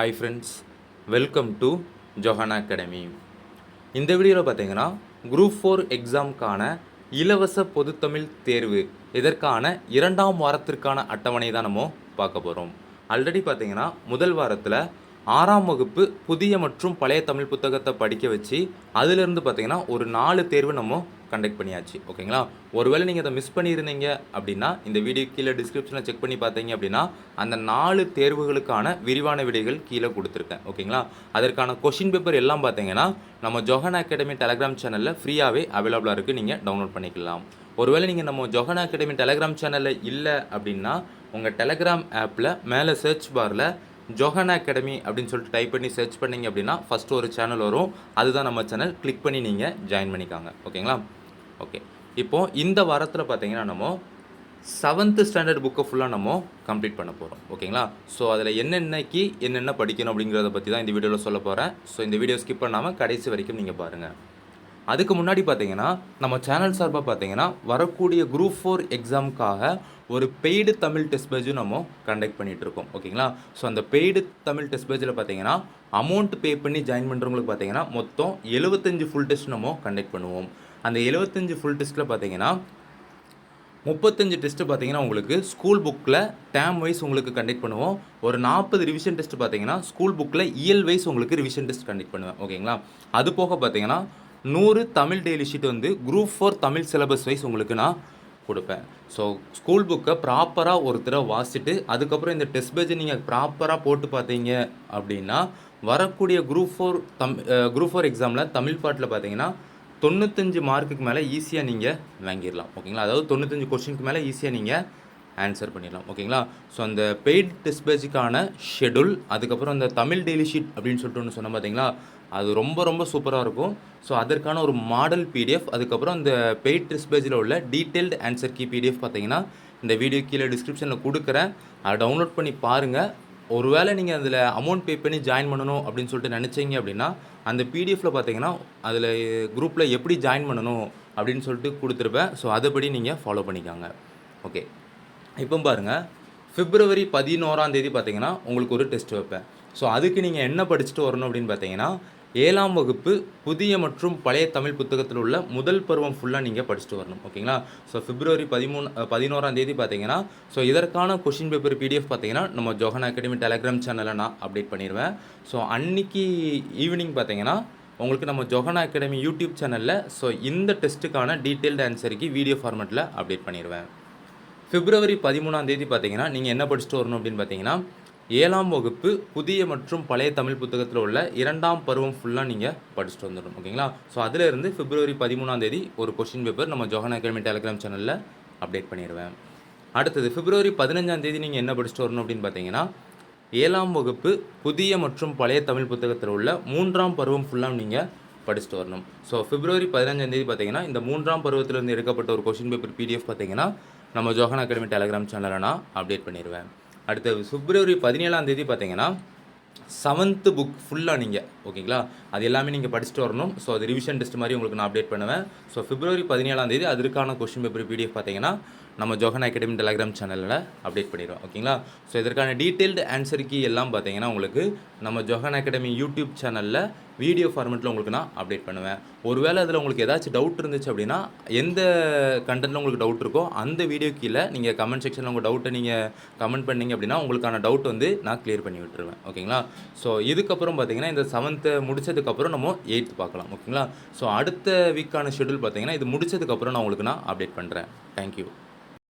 Hi friends welcome to Johana academy இந்த வீடியோவில் பார்த்தீங்கன்னா குரூப் ஃபோர் எக்ஸாமுக்கான இலவச பொதுத்தமிழ் தேர்வு இதற்கான இரண்டாம் வாரத்திற்கான அட்டவணை தான் நம்ம பார்க்க போகிறோம் ஆல்ரெடி பார்த்தீங்கன்னா முதல் வாரத்தில் ஆறாம் வகுப்பு புதிய மற்றும் பழைய தமிழ் புத்தகத்தை படிக்க வச்சு அதிலிருந்து பார்த்தீங்கன்னா ஒரு நாலு தேர்வு நம்ம கண்டக்ட் பண்ணியாச்சு ஓகேங்களா ஒருவேளை நீங்கள் அதை மிஸ் பண்ணியிருந்தீங்க அப்படின்னா இந்த வீடியோ கீழே டிஸ்கிரிப்ஷனில் செக் பண்ணி பார்த்தீங்க அப்படின்னா அந்த நாலு தேர்வுகளுக்கான விரிவான விடைகள் கீழே கொடுத்துருக்கேன் ஓகேங்களா அதற்கான கொஷின் பேப்பர் எல்லாம் பார்த்தீங்கன்னா நம்ம ஜொஹன் அகாடமி டெலகிராம் சேனலில் ஃப்ரீயாகவே அவைலபிளாக இருக்குது நீங்கள் டவுன்லோட் பண்ணிக்கலாம். ஒருவேளை நீங்கள் நம்ம ஜொஹன் அகாடமி டெலகிராம் சேனலில் இல்லை அப்படின்னா உங்கள் டெலகிராம் ஆப்பில் மேலே சர்ச் பாரில் ஜொஹன் அகாடமி அப்படின்னு சொல்லிட்டு டைப் பண்ணி சர்ச் பண்ணீங்க அப்படின்னா ஃபஸ்ட்டு ஒரு சேனல் வரும். அதுதான் நம்ம சேனல் கிளிக் பண்ணி நீங்கள் ஜாயின் பண்ணிக்காங்க ஓகேங்களா ஓகே இப்போது இந்த வாரத்தில் பார்த்தீங்கன்னா நம்ம செவன்த்து ஸ்டாண்டர்ட் புக்கை ஃபுல்லாக நம்ம கம்ப்ளீட் பண்ண போகிறோம் ஓகேங்களா ஸோ அதில் என்னென்னக்கு என்னென்ன படிக்கணும் அப்படிங்கிறத பற்றி தான் இந்த வீடியோவில் சொல்ல போகிறேன் ஸோ இந்த வீடியோ ஸ்கிப் பண்ணாமல் கடைசி வரைக்கும் நீங்கள் பாருங்கள் அதுக்கு முன்னாடி பார்த்தீங்கன்னா நம்ம சேனல் சார்பாக பார்த்தீங்கன்னா வரக்கூடிய குரூப் ஃபோர் எக்ஸாமுக்காக ஒரு பெய்டு தமிழ் டெஸ்ட் பேஜும் நம்ம கண்டக்ட் பண்ணிகிட்ருக்கோம் ஓகேங்களா ஸோ அந்த பெய்டு தமிழ் டெஸ்ட் பேஜில் பார்த்தீங்கன்னா அமௌண்ட் பே பண்ணி ஜாயின் பண்ணுறவங்களுக்கு பார்த்தீங்கன்னா மொத்தம் எழுபத்தஞ்சு ஃபுல் டெஸ்ட் நம்ம கண்டக்ட் பண்ணுவோம். அந்த எழுபத்தஞ்சு ஃபுல் டெஸ்ட்டில் பார்த்தீங்கன்னா முப்பத்தஞ்சு டெஸ்ட்டு பார்த்தீங்கன்னா உங்களுக்கு ஸ்கூல் புக்கில் டேம் வைஸ் உங்களுக்கு கண்டக்ட் பண்ணுவோம். ஒரு நாற்பது ரிவிஷன் டெஸ்ட் பார்த்தீங்கன்னா ஸ்கூல் புக்கில் இயல் வைஸ் உங்களுக்கு ரிவிஷன் டெஸ்ட் கண்டக்ட் பண்ணுவேன். ஓகேங்களா? அது போக பார்த்தீங்கன்னா நூறு தமிழ் டெய்லி ஷீட் வந்து group four Tamil syllabus wise உங்களுக்கு நான் கொடுப்பேன். ஸோ ஸ்கூல் புக்கை ப்ராப்பராக ஒரு தடவை வாசிட்டு அதுக்கப்புறம் இந்த டெஸ்ட் பேஜை நீங்கள் ப்ராப்பராக போட்டு பார்த்தீங்க அப்படின்னா வரக்கூடிய குரூப் ஃபோர் தம் குரூப் ஃபோர் எக்ஸாமில் தமிழ் பாட்டில் பார்த்தீங்கன்னா தொண்ணூத்தஞ்சு மார்க்குக்கு மேலே ஈஸியாக நீங்கள் வாங்கிடலாம். ஓகேங்களா? அதாவது தொண்ணூத்தஞ்சு கொஸ்டினுக்கு மேலே ஈஸியாக நீங்கள் ஆன்சர் பண்ணிடலாம். ஓகேங்களா? ஸோ அந்த பெய்ட் டெஸ்ட் பேஜுக்கான ஷெடியூல் அதுக்கப்புறம் அந்த தமிழ் டெய்லி ஷீட் அப்படின்னு சொல்லிட்டு ஒன்று சொன்னோம் பார்த்தீங்களா அது ரொம்ப ரொம்ப சூப்பராக இருக்கும். ஸோ அதற்கான ஒரு மாடல் பிடிஎஃப் அதுக்கப்புறம் இந்த பெய்ட் டெஸ்ட் பேஜில் உள்ள டீட்டெயில்டு ஆன்சர் கீ பிடிஎஃப் பார்த்தீங்கன்னா இந்த வீடியோ கீழே டிஸ்கிரிப்ஷனில் கொடுக்குறேன். அதை டவுன்லோட் பண்ணி பாருங்கள் ஒருவேளை நீங்கள் அதில் அமௌண்ட் பே பண்ணி ஜாயின் பண்ணணும் அப்படின்னு சொல்லிட்டு நினச்சிங்க அப்படின்னா அந்த பிடிஎஃப்பில் பார்த்தீங்கன்னா அதில் குரூப்பில் எப்படி ஜாயின் பண்ணணும் அப்படின்னு சொல்லிட்டு கொடுத்துருப்பேன். ஸோ அதுபடி நீங்கள் ஃபாலோ பண்ணிக்காங்க. ஓகே இப்போ பாருங்கள் பிப்ரவரி பதினோராந்தேதி பார்த்தீங்கன்னா உங்களுக்கு ஒரு டெஸ்ட் வைப்பேன். ஸோ அதுக்கு நீங்கள் என்ன படிச்சுட்டு வரணும் அப்படின்னு பார்த்தீங்கன்னா ஏழாம் வகுப்பு புதிய மற்றும் பழைய தமிழ் புத்தகத்தில் உள்ள முதல் பருவம் ஃபுல்லாக நீங்கள் படிச்சுட்டு வரணும் ஓகேங்களா? ஸோ பிப்ரவரி பதிமூணு பதினோராம் தேதி பார்த்தீங்கன்னா ஸோ இதற்கான கொஷின் பேப்பர் பிடிஎஃப் பார்த்தீங்கன்னா நம்ம ஜோகன் அகாடமி டெலகிராம் சேனலில் நான் அப்டேட் பண்ணிடுவேன் ஸோ அன்னைக்கு ஈவினிங் பார்த்தீங்கன்னா உங்களுக்கு நம்ம ஜொஹனா அகாடமி யூடியூப் சேனலில் ஸோ இந்த டெஸ்ட்டுக்கான டீட்டெயில்டு ஆன்சருக்கு வீடியோ ஃபார்மேட்டில் அப்டேட் பண்ணிடுவேன் பிப்ரவரி பதிமூணாம் தேதி பார்த்தீங்கன்னா நீங்கள் என்ன படிச்சுட்டு வரணும் அப்படின்னு பார்த்தீங்கன்னா ஏழாம் வகுப்பு புதிய மற்றும் பழைய தமிழ் புத்தகத்தில் உள்ள இரண்டாம் பருவம் ஃபுல்லாக நீங்கள் படிச்சுட்டு வந்துடணும் ஓகேங்களா? ஸோ அதில் இருந்து பிப்ரவரி பதிமூணாம் தேதி ஒரு கொஷின் பேப்பர் நம்ம ஜோஹன் அகாடமி டெலிகிராம் சேனலில் அப்டேட் பண்ணிடுவேன் அடுத்தது பிப்ரவரி பதினஞ்சாம் தேதி நீங்கள் என்ன படிச்சுட்டு வரணும் அப்படின்னு பார்த்தீங்கன்னா ஏழாம் வகுப்பு புதிய மற்றும் பழைய தமிழ் புத்தகத்தில் உள்ள மூன்றாம் பருவம் ஃபுல்லாக நீங்கள் படிச்சுட்டு வரணும். ஸோ பிப்ரவரி பதினஞ்சாம் தேதி பார்த்தீங்கன்னா இந்த மூன்றாம் பருவத்திலிருந்து எடுக்கப்பட்ட ஒரு கொஷின் பேப்பர் பிடிஎஃப் பார்த்தீங்கன்னா நம்ம ஜோஹன் அகாடமி டெலிகிராம் சேனலில் நான் அப்டேட் பண்ணிடுவேன் அடுத்தது பிப்ரவரி பதினேழாம் தேதி பார்த்தீங்கன்னா செவன்த்து புக் ஃபுல்லாக நீங்கள் ஓகேங்களா? அது எல்லாமே நீங்கள் படிச்சுட்டு வரணும். ஸோ அது ரிவிஷன் டெஸ்ட் மாதிரி உங்களுக்கு நான் அப்டேட் பண்ணுவேன். ஸோ பிப்ரவரி பதினேழாம் தேதி அதற்கான கொஷின் பேப்பர் பிடிஎஃப் பார்த்தீங்கன்னா நம்ம ஜோகன் அகாடமி டெலிகிராம் சேனலில் அப்டேட் பண்ணிடுவோம் ஓகேங்களா? ஸோ இதற்கான டீட்டெயில்டு ஆன்சர் கீ எல்லாம் பார்த்தீங்கன்னா உங்களுக்கு நம்ம ஜோகன் அகாடமி யூடியூப் சேனலில் வீடியோ ஃபார்மேட்டில் உங்களுக்கு நான் அப்டேட் பண்ணுவேன். ஒருவேளை அதில் உங்களுக்கு ஏதாச்சும் டவுட் இருந்துச்சு அப்படின்னா எந்த கண்டென்ட்டில் உங்களுக்கு டவுட் இருக்கோ அந்த வீடியோ கீழே நீங்கள் கமெண்ட் செக்ஷனில் உங்கள் டவுட்டை நீங்கள் கமெண்ட் பண்ணீங்க அப்படின்னா உங்களுக்கான டவுட் வந்து நான் க்ளியர் பண்ணி விட்டுருவேன். ஓகேங்களா? ஸோ இதுக்கப்புறம் பார்த்தீங்கன்னா இந்த செவன்த்து முடிச்சதுக்கப்புறம் நம்ம எயித்து பார்க்கலாம் ஓகேங்களா ஸோ அடுத்த வீக்கான ஷெடியூல் பார்த்தீங்கன்னா இது முடிச்சதுக்கப்புறம் நான் உங்களுக்கு நான் அப்டேட் பண்ணுறேன் தேங்க்யூ